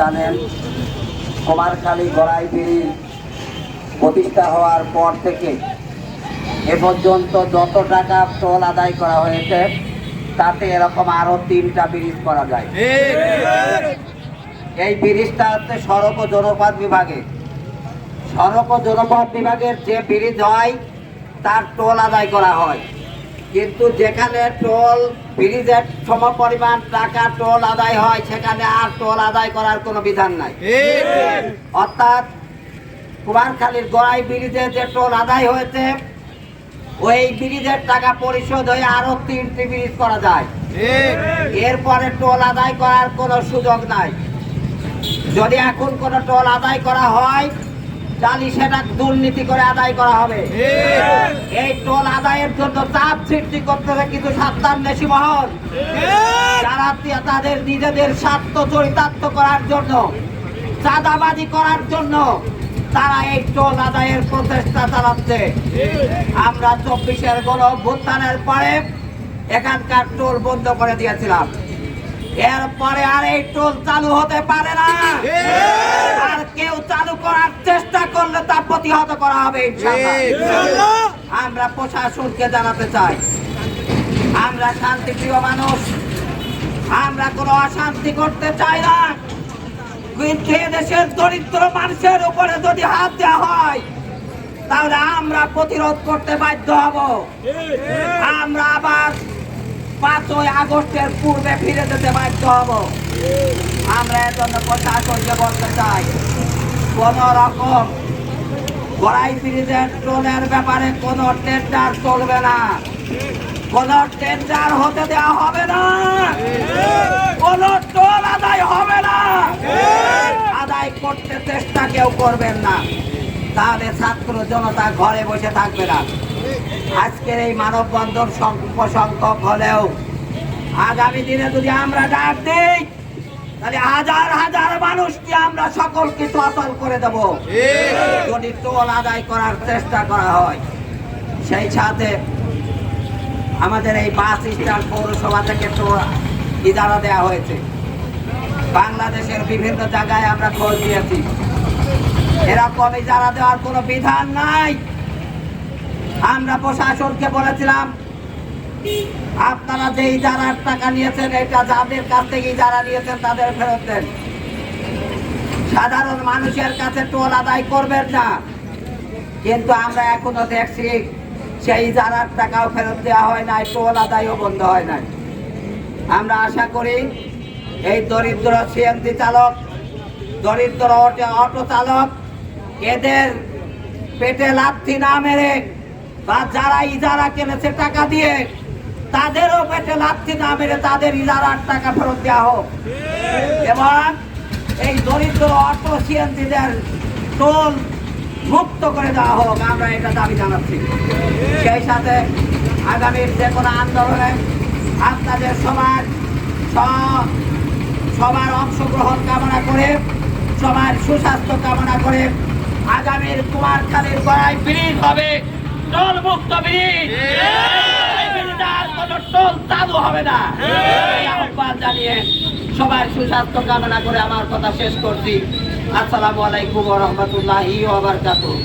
জানেন, কুমারখালী গড়াই ব্রিজ প্রতিষ্ঠা হওয়ার পর থেকে এ পর্যন্ত যত টাকা টোল আদায় করা হয়েছে, তাতে এরকম আরও তিনটা ব্রিজ করা যায়। এই ব্রিজটা হচ্ছে সড়ক ও জনপথ বিভাগে। সড়ক ও জনপথ বিভাগের যে ব্রিজ হয়, তার টোল আদায় করা হয়। কিন্তু যেখানে টোল ব্রিজের সম পরিমাণ টাকা টোল আদায় হয় সেখানে আর টোল আদায় করার কোনো বিধান নাই। অর্থাৎ কুমারখালীর গড়াই ব্রিজে যে টোল আদায় হয়েছে ওই ব্রিজের টাকা পরিশোধ হয়ে আরও তিনটি ব্রিজ করা যায়। এরপরে টোল আদায় করার কোনো সুযোগ নাই। যদি এখন কোনো টোল আদায় করা হয় তাহলে সেটা দুর্নীতি করে আদায় করা হবে। এই টোল আদায়ের জন্য চাপ সৃষ্টি করতেছে কিন্তু সাত্তার নেশি মহল। যারা তাদের নিজেদের স্বার্থ চরিতার্থ করার জন্য চাঁদাবাজি করার জন্য তারা এই টোল আদায়ের প্রচেষ্টা চালাচ্ছে। আমরা চব্বিশের গণ অভ্যুত্থানের পরে এখানকার টোল বন্ধ করে দিয়েছিলাম। এরপরে আর এই টোল চালু হতে পারে না। আর কেউ চালু করার চেষ্টা করলে তা প্রতিহত করা হবে আমরা প্রশাসনকে জানাতে চাই। আমরা শান্তিপ্রিয় মানুষ। আমরা কোনো অশান্তি করতে চাই না। কিন্তু দেশের দরিদ্র মানুষের উপরে যদি হাত দেওয়া হয় তাহলে আমরা প্রতিরোধ করতে বাধ্য হব। আমরা আবার পাঁচই আগস্টের পূর্বে ফিরে যেতে বাধ্য হব। আমরা এর জন্য প্রশাসনকে বলতে চাই, কোন রকম গড়াই ব্রিজের টোলের ব্যাপারে কোন টেন্ডার চলবে না। কোন টেন্ডার হতে দেওয়া হবে না। কোন টোল আদায় হবে না। আদায় করতে চেষ্টা কেউ করবেন না। তাহলে ছাত্র জনতা ঘরে বসে থাকবে না। আজকের এই মানববন্ধন সংখ্য সংখ্যক হলেও আগামী দিনে যদি আমরা ডাক দিই, তাহলে হাজার হাজার মানুষকে আমরা সকল কিছু অচল করে দেব। যদি টোল আদায় করার চেষ্টা করা হয়, সেই সাথে আমাদের এই বাস স্ট্যান্ড পৌরসভা থেকে টোল ইজারা দেওয়া হয়েছে। বাংলাদেশের বিভিন্ন জায়গায় আমরা খোঁজ দিয়েছি এরকম ইজারা দেওয়ার কোনো বিধান নাই। আমরা প্রশাসনকে বলেছিলাম, আপনারা যে ইজারার টাকা নিয়েছেন, এটা যাদের কাছ থেকে ইজারা নিয়েছেন তাদের ফেরত দেন। সাধারণ মানুষের কাছে টোল আদায় করবেন না। কিন্তু আমরা এখনও দেখছি, সেই ইজারার টাকাও ফেরত দেওয়া হয় নাই, টোল আদায়ও বন্ধ হয় নাই। আমরা আশা করি, এই দরিদ্র সিএনজি চালক, দরিদ্র অটো চালক, এদের পেটে লাথি না মেরে বা যারা ইজারা কিনেছে টাকা দিয়ে, তাদেরও পেটে লাথি না মেরে তাদের ইজারার টাকা ফেরত দেওয়া হোক। এবং এই দরিদ্র অটো সিএনজিদের টোল মুক্ত করে দেওয়া হোক, আমরা এটা দাবি জানাচ্ছি। সেই সাথে আগামীর যে কোনো আন্দোলনে আপনাদের সবার সবার অংশগ্রহণ কামনা করে, সবার সুস্বাস্থ্য কামনা করে আগামীর কুমারখালীর গড়াই ব্রিজ হবে। টোল মুক্ত ব্রিজ আর কোনো টোল চালু হবে না। আহ্বান জানিয়ে সবার সুস্বাস্থ্য কামনা করে আমার কথা শেষ করছি। আসসালামু আলাইকুম রহমতুল্লাহি ওয়া বারাকাতুহু।